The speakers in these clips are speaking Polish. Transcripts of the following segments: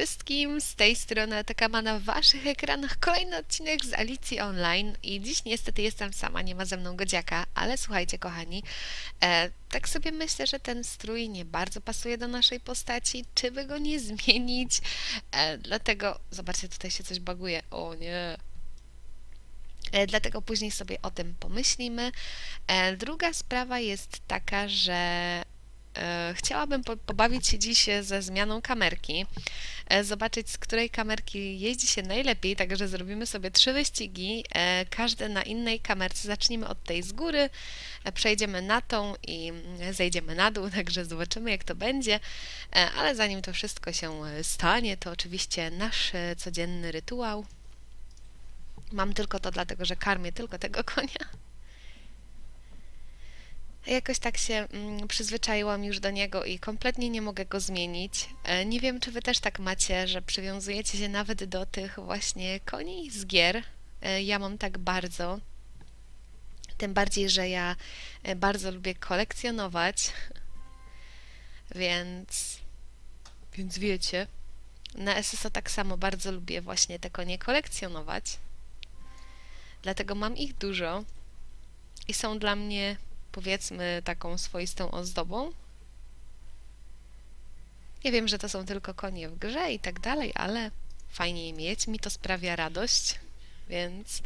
wszystkim, z tej strony Atakama na waszych ekranach kolejny odcinek z Alicji Online. I dziś niestety jestem sama, nie ma ze mną Godziaka, ale słuchajcie kochani, e, tak sobie myślę, że ten strój nie bardzo pasuje do naszej postaci, czy by go nie zmienić, e, dlatego, zobaczcie tutaj się coś baguje, o nie, E, Dlatego później sobie o tym pomyślimy. E, Druga sprawa jest taka, że chciałabym po- pobawić się dziś ze zmianą kamerki, e, zobaczyć z której kamerki jeździ się najlepiej, także zrobimy sobie trzy wyścigi, e, każde na innej kamerce. Zacznijmy od tej z góry, e, przejdziemy na tą i mm, zejdziemy na dół, także zobaczymy jak to będzie. E, Ale zanim to wszystko się e, stanie, to oczywiście nasz e, codzienny rytuał. Mam tylko to dlatego, że karmię tylko tego konia. Jakoś tak się mm, przyzwyczaiłam już do niego i kompletnie nie mogę go zmienić. E, Nie wiem, czy wy też tak macie, że przywiązujecie się nawet do tych właśnie koni z gier. E, Ja mam tak bardzo. Tym bardziej, że ja e, bardzo lubię kolekcjonować. Więc. Więc wiecie. Na SSO tak samo bardzo lubię właśnie te konie kolekcjonować. Dlatego mam ich dużo i są dla mnie, powiedzmy, taką swoistą ozdobą. Ja wiem, że to są tylko konie w grze i tak dalej, ale fajnie je mieć, mi to sprawia radość, więc.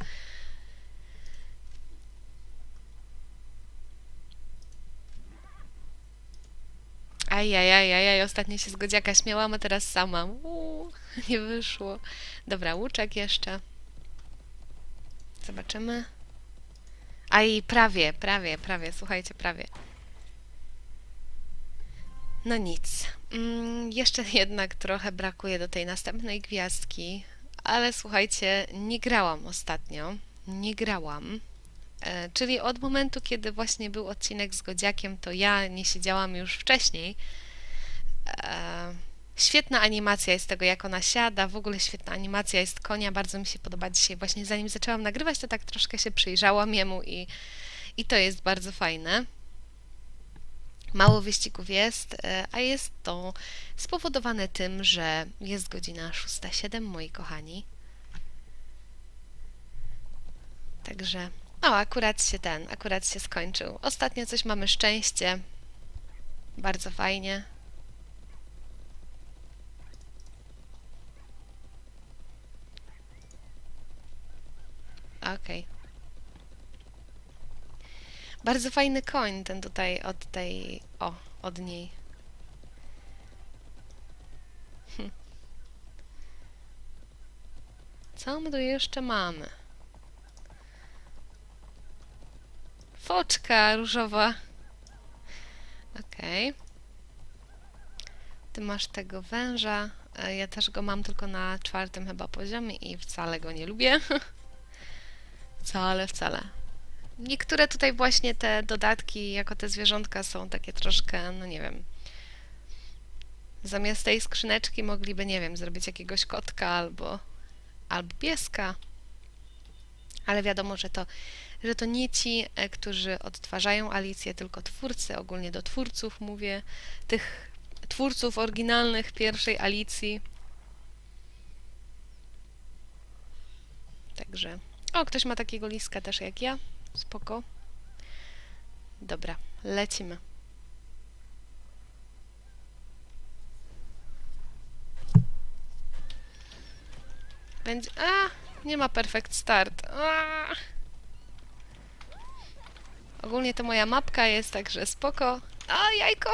Ajajajajaj, ostatnio się z Godziaka śmiałam, a teraz sama. Uuu, nie wyszło. Dobra, łuczek jeszcze. Zobaczymy. A i prawie, prawie, prawie, słuchajcie, prawie. No nic. Mm, jeszcze jednak trochę brakuje do tej następnej gwiazdki, ale słuchajcie, nie grałam ostatnio. Nie grałam. E, czyli od momentu, kiedy właśnie był odcinek z Godziakiem, to ja nie siedziałam już wcześniej. E, Świetna animacja jest tego, jak ona siada, w ogóle świetna animacja jest konia, bardzo mi się podoba dzisiaj. Właśnie zanim zaczęłam nagrywać, to tak troszkę się przyjrzałam jemu i, i to jest bardzo fajne. Mało wyścigów jest, e, a jest to spowodowane tym, że jest godzina 6.07, moi kochani. Także, o, akurat się ten, akurat się skończył. Ostatnio coś mamy szczęście. Bardzo fajnie. Okej. Bardzo fajny koń ten tutaj od tej. O, od niej. Hm. Co my tu jeszcze mamy? Foczka różowa. Okej. Ty masz tego węża. E, Ja też go mam tylko na czwartym chyba poziomie i wcale go nie lubię. Wcale, wcale. Niektóre tutaj właśnie te dodatki, jako te zwierzątka są takie troszkę, no nie wiem. Zamiast tej skrzyneczki mogliby, nie wiem, zrobić jakiegoś kotka albo, albo pieska. Ale wiadomo, że to, że to nie ci, e, którzy odtwarzają Alicję, tylko twórcy, ogólnie do twórców mówię, tych twórców oryginalnych pierwszej Alicji. Także o, ktoś ma takiego liska też jak ja. Spoko. Dobra, lecimy. Będzie... A, nie ma perfect start. A. Ogólnie to moja mapka jest, także spoko. A, jajko!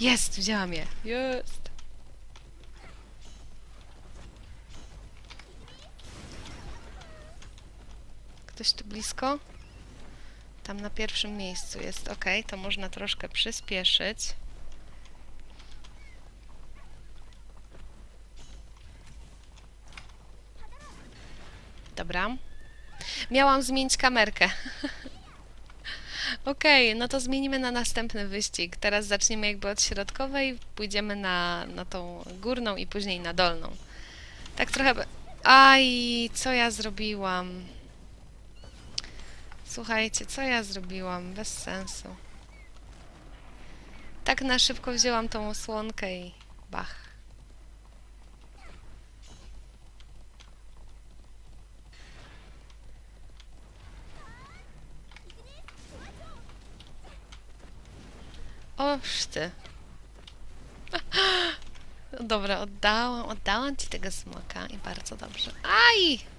Jest, wzięłam je. Jest. Ktoś tu blisko? Tam na pierwszym miejscu jest. Ok, to można troszkę przyspieszyć. Dobra. Miałam zmienić kamerkę. Okej, no to zmienimy na następny wyścig. Teraz zaczniemy jakby od środkowej, pójdziemy na, na tą górną i później na dolną. Tak trochę... Aj, co ja zrobiłam? Słuchajcie, co ja zrobiłam? Bez sensu. Tak na szybko wzięłam tą osłonkę i bach. O, ty. Dobra, oddałam, oddałam ci tego smaka i bardzo dobrze. Aj!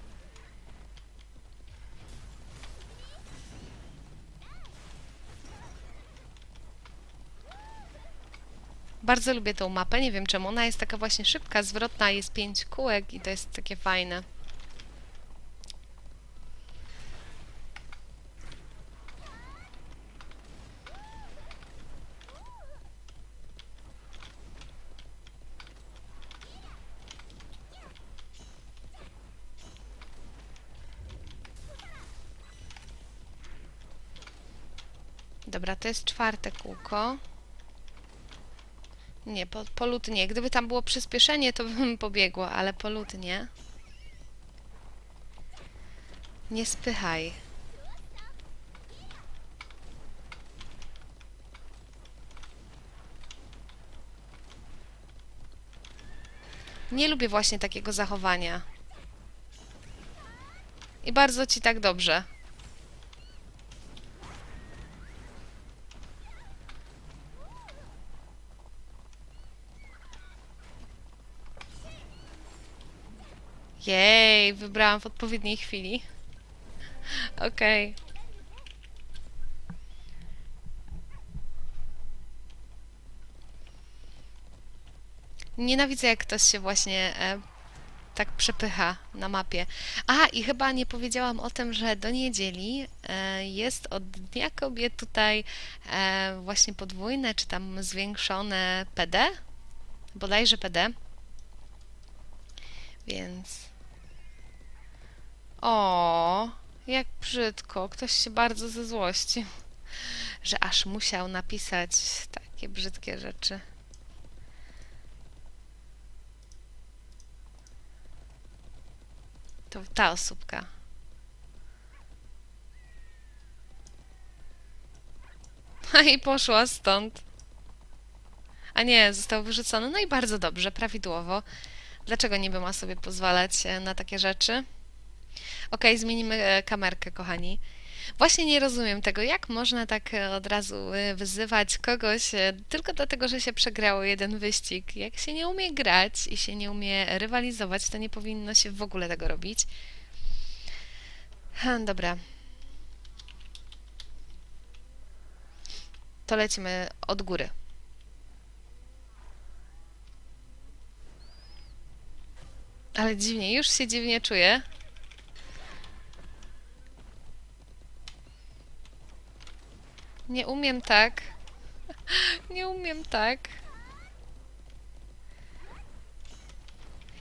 Bardzo lubię tą mapę, nie wiem czemu. Ona jest taka właśnie szybka, zwrotna, jest pięć kółek i to jest takie fajne. Dobra, to jest czwarte kółko. Nie, po, polut nie. Gdyby tam było przyspieszenie, to bym pobiegła, ale polut nie. Nie spychaj. Nie lubię właśnie takiego zachowania. I bardzo ci tak dobrze. Jej, wybrałam w odpowiedniej chwili. Okej. Nienawidzę, jak ktoś się właśnie e, tak przepycha na mapie. A, i chyba nie powiedziałam o tym, że do niedzieli e, jest od Dnia Kobiet tutaj e, właśnie podwójne, czy tam zwiększone PD. Bodajże PD. Więc. O, jak brzydko. Ktoś się bardzo zezłościł, że aż musiał napisać takie brzydkie rzeczy. To ta osóbka. A i poszła stąd. A nie, został wyrzucony. No i bardzo dobrze, prawidłowo. Dlaczego niby ma sobie pozwalać e, na takie rzeczy? Okej, zmienimy e, kamerkę, kochani. Właśnie nie rozumiem tego, jak można tak e, od razu e, wyzywać kogoś tylko dlatego, że się przegrało jeden wyścig. Jak się nie umie grać i się nie umie rywalizować, to nie powinno się w ogóle tego robić. Dobra. To lecimy od góry. Ale dziwnie, już się dziwnie czuję. Nie umiem tak. Nie umiem tak.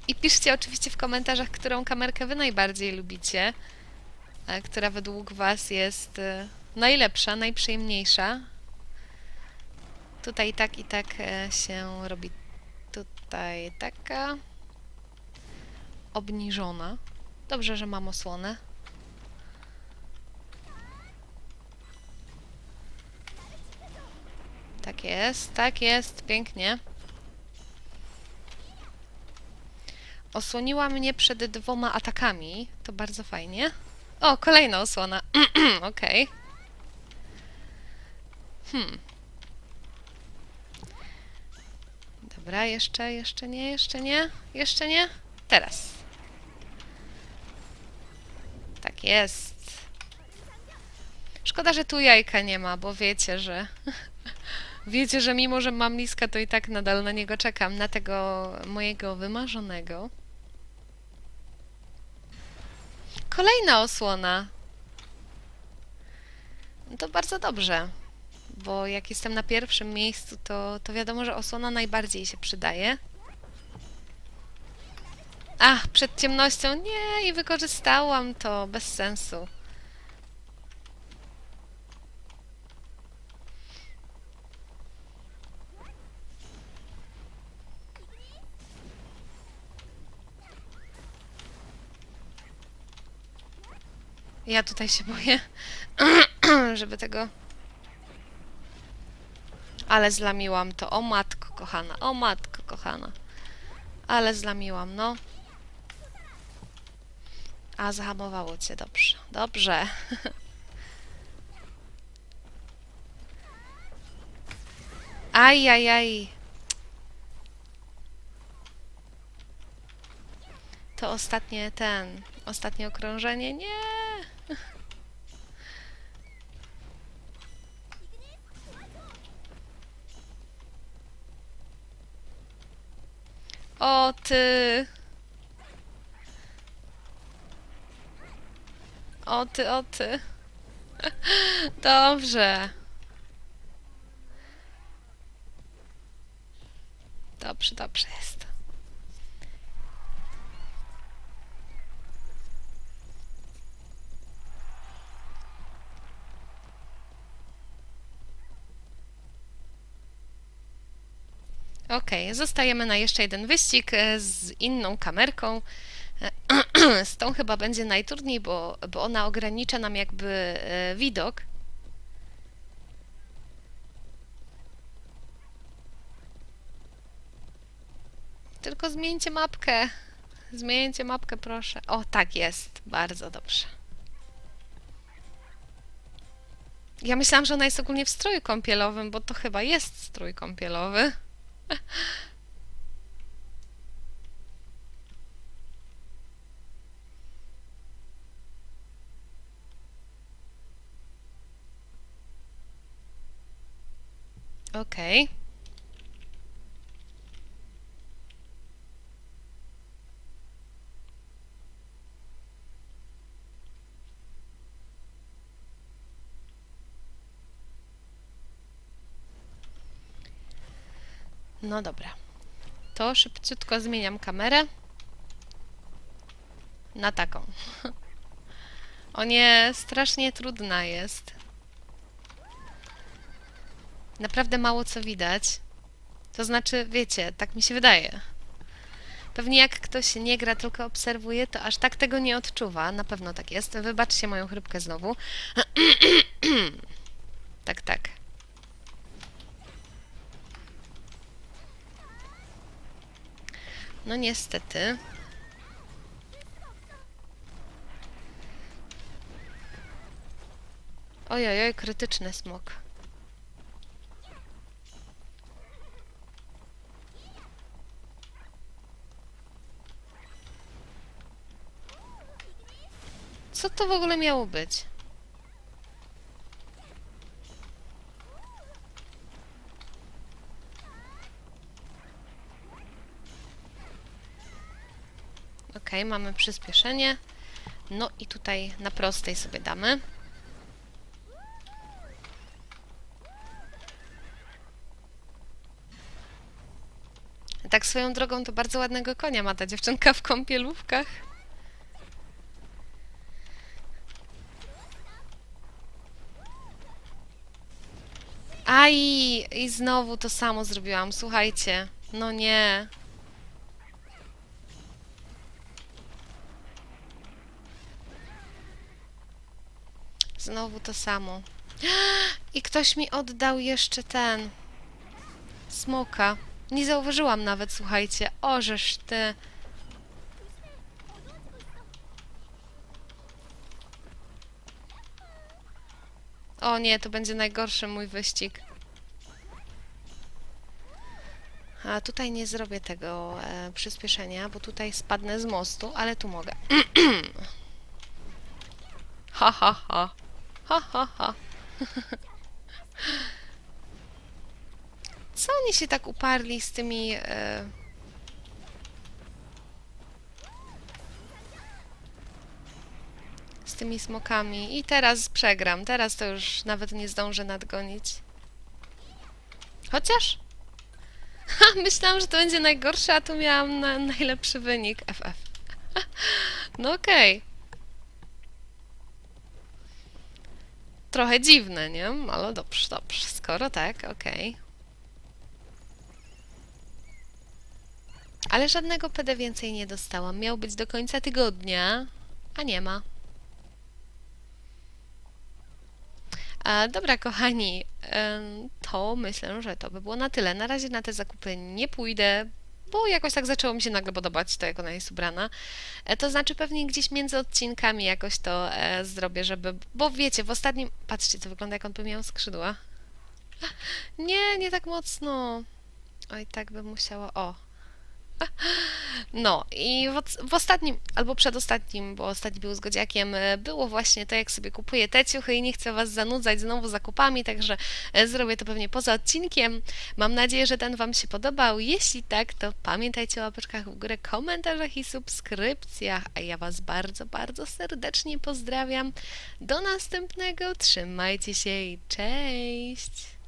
I piszcie oczywiście w komentarzach, którą kamerkę wy najbardziej lubicie, e, która według was jest e, najlepsza, najprzyjemniejsza. Tutaj tak i tak e, się robi. Tutaj taka obniżona. Dobrze, że mam osłonę. Tak jest, tak jest, pięknie. Osłoniła mnie przed dwoma atakami. To bardzo fajnie. O, kolejna osłona. Okej. Hmm. Dobra, jeszcze, jeszcze nie, jeszcze nie, jeszcze nie. Teraz. Tak jest. Szkoda, że tu jajka nie ma, bo wiecie, że... Wiecie, że mimo, że mam liska, to i tak nadal na niego czekam, na tego mojego wymarzonego. Kolejna osłona. To bardzo dobrze, bo jak jestem na pierwszym miejscu, to, to wiadomo, że osłona najbardziej się przydaje. Ach, przed ciemnością. Nie, i wykorzystałam to bez sensu. Ja tutaj się boję, żeby tego. Ale zlamiłam to. O matko kochana, o matko kochana. Ale zlamiłam, no. A, zahamowało cię, dobrze. Dobrze. Aj, aj, aj. To ostatnie ten, ostatnie okrążenie. Nie. O ty. O ty, o ty. Dobrze. Dobrze, dobrze jest. Okej, zostajemy na jeszcze jeden wyścig e, z inną kamerką. E, Z tą chyba będzie najtrudniej, bo, bo ona ogranicza nam jakby e, widok. Tylko zmieńcie mapkę. Zmieńcie mapkę, proszę. O, tak jest. Bardzo dobrze. Ja myślałam, że ona jest ogólnie w stroju kąpielowym, bo to chyba jest strój kąpielowy. Okej. No dobra. To szybciutko zmieniam kamerę na taką. O nie, strasznie trudna jest. Naprawdę mało co widać. To znaczy, wiecie, tak mi się wydaje. Pewnie jak ktoś nie gra, tylko obserwuje, to aż tak tego nie odczuwa. Na pewno tak jest. Wybaczcie moją chrypkę znowu. tak, tak. No niestety. Ojojoj, krytyczny smok. Co to w ogóle miało być? Ok, mamy przyspieszenie. No i tutaj na prostej sobie damy. Tak swoją drogą to bardzo ładnego konia ma ta dziewczynka w kąpielówkach. Aj, i znowu to samo zrobiłam. Słuchajcie, no nie. Znowu to samo. I ktoś mi oddał jeszcze ten. Smoka. Nie zauważyłam nawet, słuchajcie. Ożeż ty. O nie, to będzie najgorszy mój wyścig. A tutaj nie zrobię tego e, przyspieszenia, bo tutaj spadnę z mostu, ale tu mogę. ha, ha, ha. Co oni się tak uparli z tymi... E... Z tymi smokami. I teraz przegram. Teraz to już nawet nie zdążę nadgonić. Chociaż... Ha, myślałam, że to będzie najgorsze, a tu miałam na, najlepszy wynik. FF. No okej. Trochę dziwne, nie? Ale dobrze, dobrze. Skoro tak, okej. Ale żadnego PD więcej nie dostałam. Miał być do końca tygodnia, a nie ma. A, dobra, kochani, to myślę, że to by było na tyle. Na razie na te zakupy nie pójdę, bo jakoś tak zaczęło mi się nagle podobać to, jak ona jest ubrana. E, To znaczy pewnie gdzieś między odcinkami jakoś to e, zrobię, żeby... Bo wiecie, w ostatnim... Patrzcie, to wygląda jak on by miał skrzydła. Nie, nie tak mocno. Oj, tak bym musiała. O. No i w, w ostatnim, albo przedostatnim, bo ostatni był z Godziakiem, e, było właśnie to, jak sobie kupuję te ciuchy i nie chcę Was zanudzać znowu zakupami, także e, zrobię to pewnie poza odcinkiem. Mam nadzieję, że ten Wam się podobał. Jeśli tak, to pamiętajcie o łapeczkach w górę, komentarzach i subskrypcjach, a ja Was bardzo, bardzo serdecznie pozdrawiam. Do następnego, trzymajcie się i cześć!